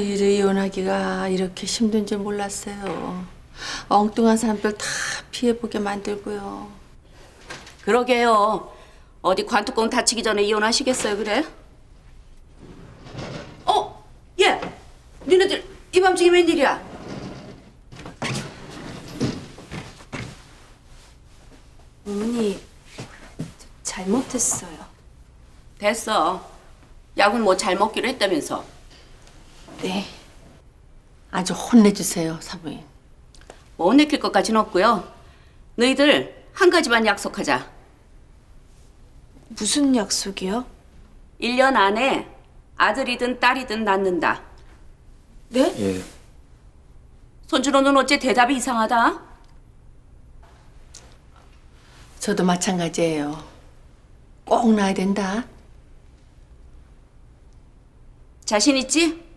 너희를 이혼하기가 이렇게 힘든 줄 몰랐어요. 엉뚱한 사람들 다 피해보게 만들고요. 그러게요. 어디 관뚜껑 다치기 전에 이혼하시겠어요, 그래? 어, 얘, 니네들 이 밤중에 웬일이야? 어머니, 잘못했어요. 됐어. 약은 뭐 잘 먹기로 했다면서. 네. 아주 혼내주세요, 사부인. 못 내킬 것까진 없고요. 너희들 한 가지만 약속하자. 무슨 약속이요? 1년 안에 아들이든 딸이든 낳는다. 네? 예. 손준호는 어째 대답이 이상하다? 저도 마찬가지예요. 꼭 나야 된다. 자신 있지?